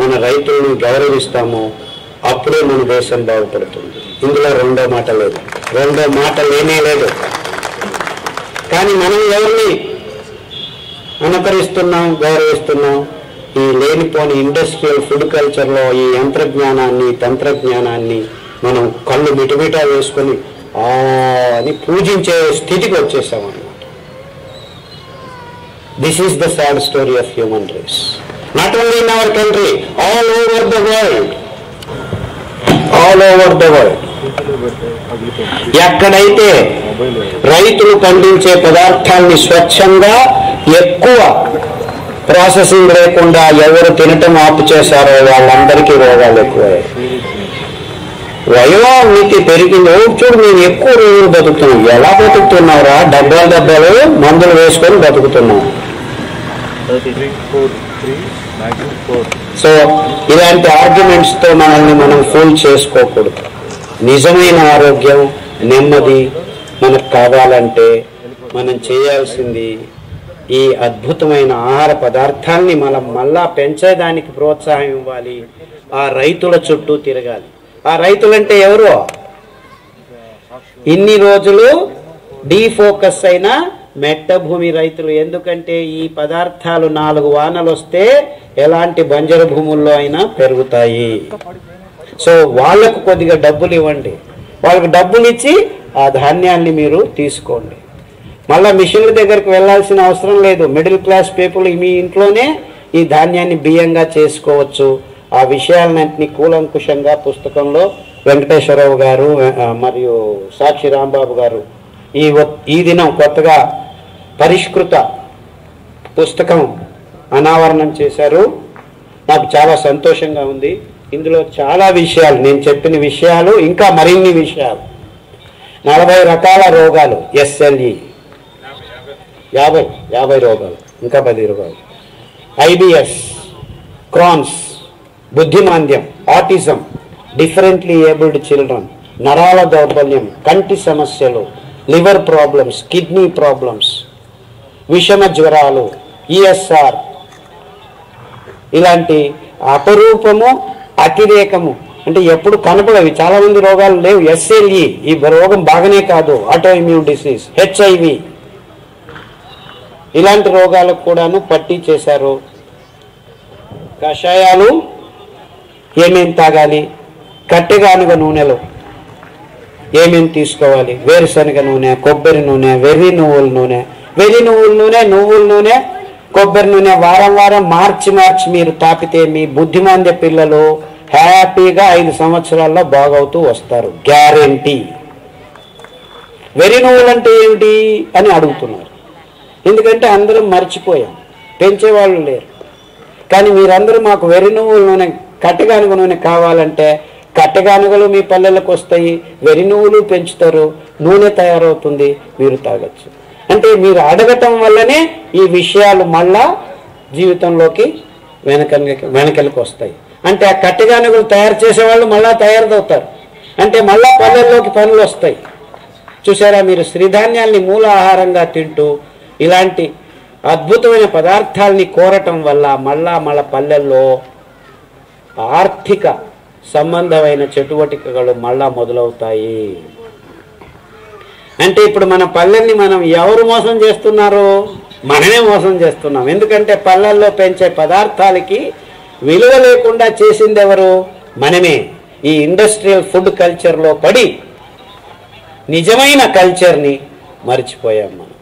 మన రైతులను గౌరవిస్తామో అప్పుడే మన దేశం బాగుపడుతుంది. ఇందులో రెండో మాట లేదు. రెండో మాట లేనే లేదు. కానీ మనం ఎవరిని అనుకరిస్తున్నాం గౌరవిస్తున్నాం? ఈ లేనిపోని ఇండస్ట్రియల్ ఫుడ్ కల్చర్లో ఈ యంత్రజ్ఞానాన్ని తంత్రజ్ఞానాన్ని మనం కళ్ళు మిటమిటా వేసుకొని అది అని పూజించే స్థితికి వచ్చేసామన్నమాట. This is the sad story of human race not only in our country all over the world all over the world ఎక్కడైతే రైతులు పండించే పదార్థాన్ని స్వచ్ఛంగా ఎక్కువ ప్రాసెసింగ్ లేకుండా ఎవరు తినటం ఆపు చేశారో వాళ్ళందరికీ రోగాలు ఎక్కువయ్యాయి వయోమితి పెరిగింది. ఓ చూడు మేము ఎక్కువ రోజులు బతుకుతున్నాను ఎలా బతుకుతున్నావురా? డబ్బాలు డబ్బాలు మందులు వేసుకొని బతుకుతున్నాం. సో ఇలాంటి ఆర్గ్యుమెంట్స్తో మనల్ని మనం ఫూల్ చేసుకోకూడదు. నిజమైన ఆరోగ్యం నెమ్మది మనకు కావాలంటే మనం చేయాల్సింది ఈ అద్భుతమైన ఆహార పదార్థాల్ని మనం మళ్ళా పెంచేదానికి ప్రోత్సాహం ఇవ్వాలి. ఆ రైతుల చుట్టూ తిరగాలి. ఆ రైతులంటే ఎవరు? ఇన్ని రోజులు డీఫోకస్ అయినా మెట్ట భూమి రైతులు. ఎందుకంటే ఈ పదార్థాలు నాలుగు వానలు వస్తే ఎలాంటి బంజరు భూముల్లో అయినా పెరుగుతాయి. సో వాళ్ళకు కొద్దిగా డబ్బులు ఇవ్వండి. వాళ్ళకి డబ్బులు ఇచ్చి ఆ ధాన్యాన్ని మీరు తీసుకోండి. మళ్ళీ మిషన్ల దగ్గరికి వెళ్ళాల్సిన అవసరం లేదు. మిడిల్ క్లాస్ పీపుల్ మీ ఇంట్లోనే ఈ ధాన్యాన్ని బియ్యంగా చేసుకోవచ్చు. ఆ విషయాలన్నింటినీ కూలంకుషంగా పుస్తకంలో వెంకటేశ్వరరావు గారు మరియు సాక్షి రాంబాబు గారు ఈ ఈ దినం కొత్తగా పరిష్కృత పుస్తకం అనావరణం చేశారు. నాకు చాలా సంతోషంగా ఉంది. ఇందులో చాలా విషయాలు నేను చెప్పిన విషయాలు ఇంకా మరిన్ని విషయాలు. నలభై రకాల రోగాలు ఎస్ఎల్ఈ. యాభై యాభై రోగాలు ఇంకా పది రోగాలు. ఐబిఎస్ క్రాన్స్ బుద్ధిమాంద్యం ఆటిజం డిఫరెంట్లీ ఏబుల్డ్ చిల్డ్రన్ నరాల దౌర్బల్యం కంటి సమస్యలు లివర్ ప్రాబ్లమ్స్ కిడ్నీ ప్రాబ్లమ్స్. విషమ జ్వరాలు ఈఎస్ఆర్ ఇలాంటి అపరూపము అతిరేకము అంటే ఎప్పుడు కనపడవి. చాలా మంది రోగాలు లేవు. ఎస్ఎల్ఈ ఈ రోగం బాగానే కాదు. ఆటోఇమ్యూన్ డిసీజ్ హెచ్ఐవి ఇలాంటి రోగాలకు కూడాను పట్టీ చేశారు. కషాయాలు ఏమేమి తాగాలి? కట్టెగానుగ నూనెలో ఏమేమి తీసుకోవాలి? వేరుశనగ నూనె కొబ్బరి నూనె వెర్రి నువ్వుల నూనె వెర్రి నువ్వుల నూనె నువ్వుల నూనె కొబ్బరి నూనె వారం వారం మార్చి మార్చి మీరు తాపితే మీ బుద్ధిమాంద్య పిల్లలు హ్యాపీగా ఐదు సంవత్సరాల్లో బాగవుతూ వస్తారు. గ్యారంటీ. వెర్రి నువ్వులు అంటే ఏమిటి అని అడుగుతున్నారు. ఎందుకంటే అందరం మర్చిపోయాం. పెంచేవాళ్ళు లేరు. కానీ మీరందరూ మాకు వెర్రి నువ్వుల నూనె కట్టగానుగ నూనె కావాలంటే కట్టగానుగలు మీ పల్లెలకు వస్తాయి. వెర్రి నువ్వులు పెంచుతారు. నూనె తయారవుతుంది. మీరు తాగొచ్చు. అంటే మీరు అడగటం వల్లనే ఈ విషయాలు మళ్ళా జీవితంలోకి వెనక వెనకలికి వస్తాయి. అంటే ఆ కట్టెగానుగులు తయారు చేసే వాళ్ళు మళ్ళా తయారవుతారు అంటే మళ్ళా పల్లెల్లోకి పనులు వస్తాయి. చూసారా మీరు శ్రీధాన్యాల్ని మూల ఆహారంగా తింటూ ఇలాంటి అద్భుతమైన పదార్థాల్ని కోరటం వల్ల మళ్ళా మన పల్లెల్లో ఆర్థిక సంబంధమైన చటువటికలు మళ్ళా మొదలవుతాయి. అంటే ఇప్పుడు మన పల్లెల్ని మనం ఎవరు మోసం చేస్తున్నారు మనమే మోసం చేస్తున్నాం. ఎందుకంటే పల్లెల్లో పెంచే పదార్థాలకి విలువ లేకుండా చేసింది ఎవరు? మనమే. ఈ ఇండస్ట్రియల్ ఫుడ్ కల్చర్లో పడి నిజమైన కల్చర్ని మర్చిపోయాం మనం.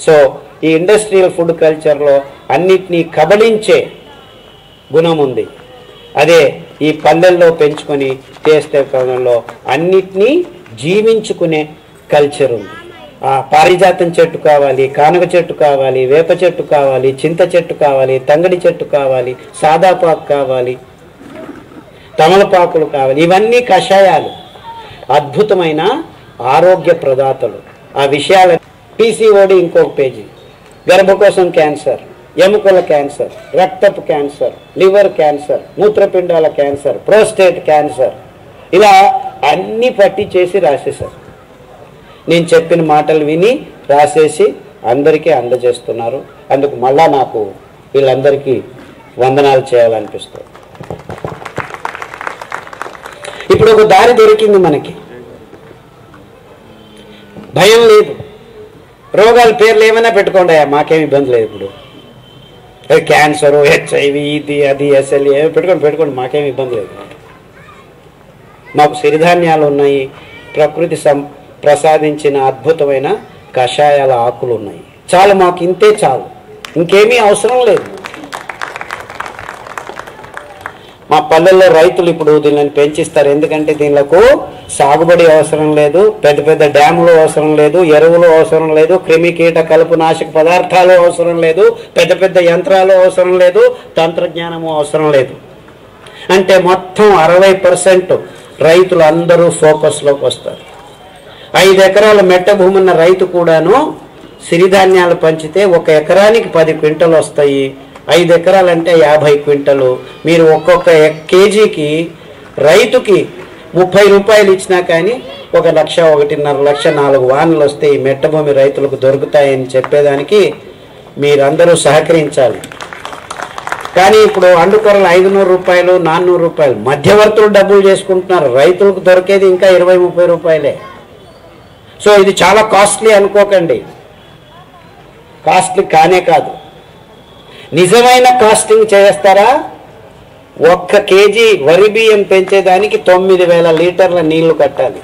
సో ఈ ఇండస్ట్రియల్ ఫుడ్ కల్చర్లో అన్నిటినీ కబడించే గుణం ఉంది. అదే ఈ పల్లెల్లో పెంచుకొని చేస్తే కాలంలో అన్నిటినీ జీవించుకునే కల్చర్ ఉంది. ఆ పారిజాతం చెట్టు కావాలి కానుగ చెట్టు కావాలి వేప చెట్టు కావాలి చింత చెట్టు కావాలి తంగడి చెట్టు కావాలి సాదాపాకు కావాలి తమలపాకులు కావాలి. ఇవన్నీ కషాయాలు. అద్భుతమైన ఆరోగ్య ప్రదాతలు. ఆ విషయాల పీసీఓడి ఇంకొక పేజీ. గర్భకోశం క్యాన్సర్ ఎముకల క్యాన్సర్ రక్తపు క్యాన్సర్ లివర్ క్యాన్సర్ మూత్రపిండాల క్యాన్సర్ ప్రోస్టేట్ క్యాన్సర్. ఇలా అన్ని పట్టి చేసి రాసేశారు. నేను చెప్పిన మాటలు విని రాసేసి అందరికీ అందజేస్తున్నారు. అందుకు మళ్ళా నాకు వీళ్ళందరికీ వందనాలు చేయాలనిపిస్తుంది. ఇప్పుడు ఒక దారి దొరికింది మనకి. భయం లేదు. రోగాల పేర్లు ఏమైనా పెట్టుకోండి మాకేమి ఇబ్బంది లేదు ఇప్పుడు. క్యాన్సర్ హెచ్ఐవి ఇది అది ఎస్ఎల్ఈ ఏమి పెట్టుకోండి పెట్టుకోండి మాకేమి ఇబ్బంది లేదు. మాకు సిరిధాన్యాలు ఉన్నాయి ప్రకృతి సం ప్రసాదించిన అద్భుతమైన కషాయాల ఆకులు ఉన్నాయి చాలు మాకు ఇంతే చాలు. ఇంకేమీ అవసరం లేదు. మా పల్లెల్లో రైతులు ఇప్పుడు దీనిని పెంచిస్తారు. ఎందుకంటే దీనిలకు సాగుబడి అవసరం లేదు పెద్ద పెద్ద డ్యాములు అవసరం లేదు ఎరువులు అవసరం లేదు క్రిమి కీట కలుపు నాశక పదార్థాలు అవసరం లేదు పెద్ద పెద్ద యంత్రాలు అవసరం లేదు తంత్రజ్ఞానము అవసరం లేదు. అంటే మొత్తం అరవై పర్సెంట్ రైతులు అందరూ ఫోకస్లోకి వస్తారు. ఐదు ఎకరాల మెట్ట భూమున్న రైతు కూడాను సిరిధాన్యాలు పంచితే ఒక ఎకరానికి పది క్వింటలు వస్తాయి. ఐదు ఎకరాలంటే యాభై క్వింటలు. మీరు ఒక్కొక్క కేజీకి రైతుకి ముప్పై రూపాయలు ఇచ్చినా కానీ ఒక లక్ష ఒకటిన్నర లక్ష నాలుగు వానలు వస్తే ఈ మెట్ట భూమి రైతులకు దొరుకుతాయని చెప్పేదానికి మీరందరూ సహకరించాలి. కానీ ఇప్పుడు అండుకొరలు ఐదు నూరు రూపాయలు నాన్నూరు రూపాయలు మధ్యవర్తులు డబ్బులు చేసుకుంటున్నారు. రైతులకు దొరికేది ఇంకా ఇరవై ముప్పై రూపాయలే. సో ఇది చాలా కాస్ట్లీ అనుకోకండి. కాస్ట్లీ కానే కాదు. నిజమైన కాస్టింగ్ చేస్తారా? ఒక్క కేజీ వరి బియ్యం పెంచేదానికి తొమ్మిది వేల లీటర్ల నీళ్ళు కట్టాలి.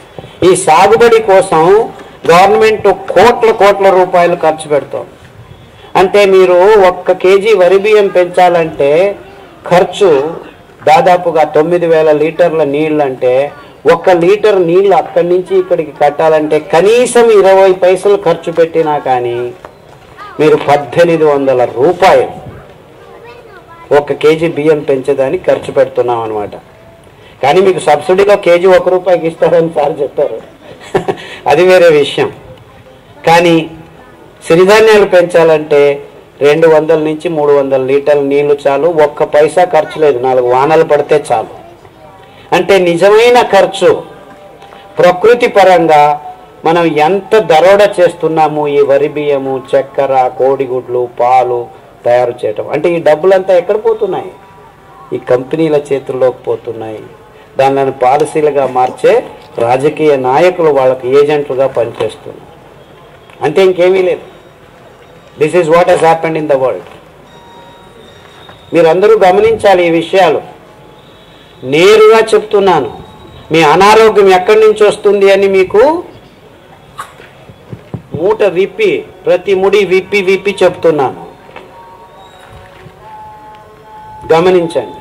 ఈ సాగుబడి కోసం గవర్నమెంట్ కోట్ల కోట్ల రూపాయలు ఖర్చు పెడతాం అంటే మీరు ఒక్క కేజీ వరి బియ్యం పెంచాలంటే ఖర్చు దాదాపుగా తొమ్మిది వేల లీటర్ల నీళ్ళు అంటే ఒక్క లీటర్ నీళ్ళు అక్కడి నుంచి ఇక్కడికి కట్టాలంటే కనీసం ఇరవై పైసలు ఖర్చు పెట్టినా కానీ మీరు పద్దెనిమిది వందల రూపాయలు ఒక కేజీ బియ్యం పెంచేదానికి ఖర్చు పెడుతున్నాం అనమాట కానీ మీకు సబ్సిడీలో కేజీ ఒక రూపాయికి ఇస్తారని సార్ చెప్పారు. అది వేరే విషయం. కానీ సిరిధాన్యాలు పెంచాలంటే రెండు వందల నుంచి మూడు వందల లీటర్ల నీళ్ళు చాలు ఒక్క పైసా ఖర్చు లేదు నాలుగు వానలు పడితే చాలు. అంటే నిజమైన ఖర్చు. ప్రకృతి పరంగా మనం ఎంత దరోడ చేస్తున్నాము ఈ వరి బియ్యము చక్కెర కోడిగుడ్లు పాలు తయారు చేయటం. అంటే ఈ డబ్బులంతా ఎక్కడ పోతున్నాయి? ఈ కంపెనీల చేతుల్లోకి పోతున్నాయి. దానిని పాలసీలుగా మార్చే రాజకీయ నాయకులు వాళ్ళకి ఏజెంట్లుగా పనిచేస్తున్నారు. అంతే ఇంకేమీ లేదు. This is what has happened in the world మీరందరూ గమనించాలి ఈ విషయాలు. నేరుగా చెప్తున్నాను. మీ అనారోగ్యం ఎక్కడి నుంచి వస్తుంది అని మీకు మూట విప్పి ప్రతి ముడి విప్పి విప్పి చెప్తున్నాను. గమనించండి.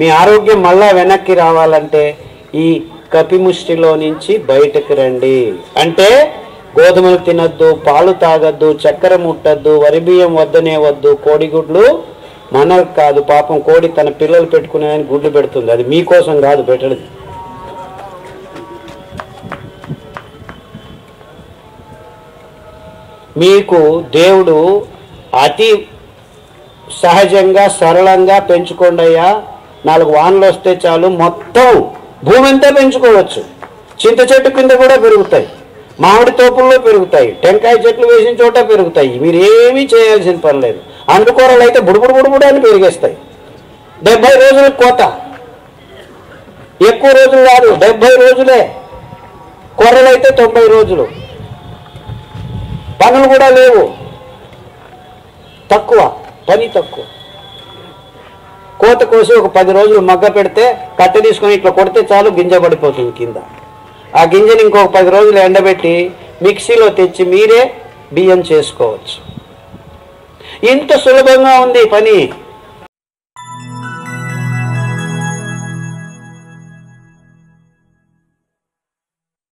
మీ ఆరోగ్యం మళ్ళా వెనక్కి రావాలంటే ఈ కపిముష్టిలో నుంచి బయటకు రండి. అంటే గోధుమలు తినద్దు పాలు తాగద్దు చక్కెర ముట్టద్దు వరి బియ్యం వద్దనే వద్దు కోడిగుడ్లు మనకు కాదు పాపం కోడి తన పిల్లలు పెట్టుకునేదని గుడ్లు పెడుతుంది. అది మీకోసం కాదు పెట్టడది మీకు దేవుడు అతి సహజంగా సరళంగా పెంచుకోండి అయ్యా. నాలుగు వానలు వస్తే చాలు మొత్తం భూమి అంతా పెంచుకోవచ్చు. చింత చెట్టు కింద కూడా పెరుగుతాయి. మామిడి తోపుల్లో పెరుగుతాయి. టెంకాయ చెట్లు వేసిన చోట పెరుగుతాయి. మీరు ఏమీ చేయాల్సిన పని లేదు. అండుకూరలు అయితే బుడుబుడు బుడుబుడు అని పెరిగేస్తాయి. డెబ్బై రోజుల కోత. ఎక్కువ రోజులు కాదు డెబ్బై రోజులే. కూరలు అయితే తొంభై రోజులు. పనులు కూడా లేవు. తక్కువ పని తక్కువ. కోత కోసి ఒక పది రోజులు మగ్గ పెడితే కట్టె తీసుకొని ఇట్లా కొడితే చాలు గింజ పడిపోతుంది కింద. ఆ గింజని ఇంకొక పది రోజులు ఎండబెట్టి మిక్సీలో తెచ్చి మీరే బియ్యం చేసుకోవచ్చు. ఇంత సులభంగా ఉంది పని?